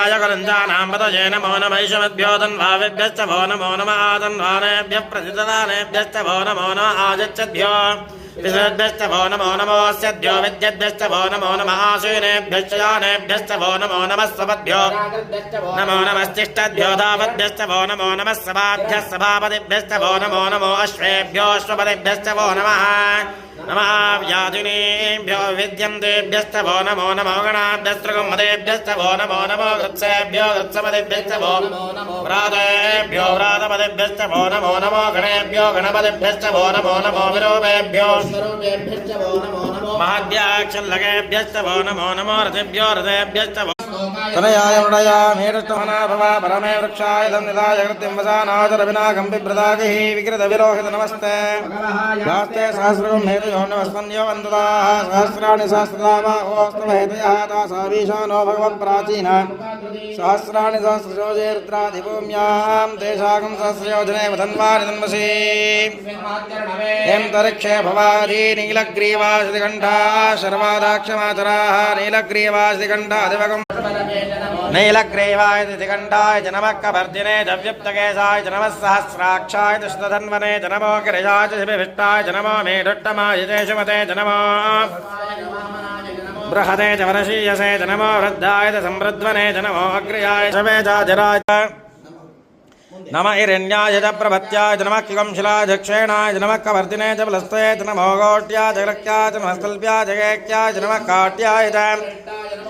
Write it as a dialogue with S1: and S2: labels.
S1: రాజకరంజానాంబతజే నమో నమైషమద్భ్యో తన్వావిభ్యశ్చ భో నమో నమ ఆదన్వానేభ్యः ప్రతిదదానేభ్యశ్చ భో నమో నమ ఆజచ్చద్భ్యో విసద్భ్యశ్చ భో నమో నమోऽస్యద్భ్యో విద్యద్భ్యశ్చ భో నమో నమ ఆశీనేభ్యశ్చ యానేభ్యశ్చ భో నమో నమः సపద్భ్యో నమో నమశ్చిష్టద్భ్యో ధావద్భ్యశ్చ భో నమో నమः సభాభ్యः సభాపతిభ్యశ్చ భో నమో నమో అశ్వేభ్యో అశ్వపతిభ్యశ్చ భో నమः నమः వ్యాధినేభ్యో విద్యంతేభ్యశ్చ భో నమో నమో గణాభ్యస్త్రగమ్మదేభ్యశ్చ భో నమో నమో వృత్సేభ్యో వృత్సపతిభ్యశ్చ భో వ్రాతేభ్యో వ్రాతపతిభ్యశ్చ భో నమో నమో గణేభ్యో గణపతిభ్యశ్చ భో నమో నమో విరూపేభ్యో మహాభ్యాక్షల్లకేభ్యశ్చ తనయాయ మృడయా మేడష్టమనా భవ పరమే వృక్షాయ ధన్యదాయ కృత్యం వసానాచరవినాగం బిభ్రదాగి వికృత విరోహిత నమస్తే శాస్త్రే సహస్రం హేతయో నమస్కంద్యో వందదాః సహస్రాణి సహస్రనామాహోస్తమహేతయः తాసావీశానో భగవత్ ప్రాచీన సహస్రాణి సహస్రశోజేర్ద్రాధిభూమ్యాం తేషాకం సహస్రయోజనే వధన్వాని ధన్వసి హేంతరిక్షే భవాది నీలగ్రీవాసికంఠా శర్వాదాక్షమాచరాः నీలగ్రీవాసికంఠాదివగం నీలగ్రీవాయ नीलग्रीवाय दिगण्डाय जनमकभर्जिने जव्युप्तकेशाय जनम सहस्राक्षाय दुष्टधन्वने जनमो गिरिजाय शिभिष्टाय जनमो मेढुट्टमायितेषुमते जनमो बृहते जवनशीयसे जनमो वृद्धाय च जनमो अग्रियाय शमेजाजराय नम इरण्याय च प्रभत्याय जनमः किगंशिलाय दक्षेणाय जनमः कवर्धिने च बलस्ते जनमो गोष्ट्या जगलक्या जनमस्तल्प्या जगैक्या जनमः काट्याय च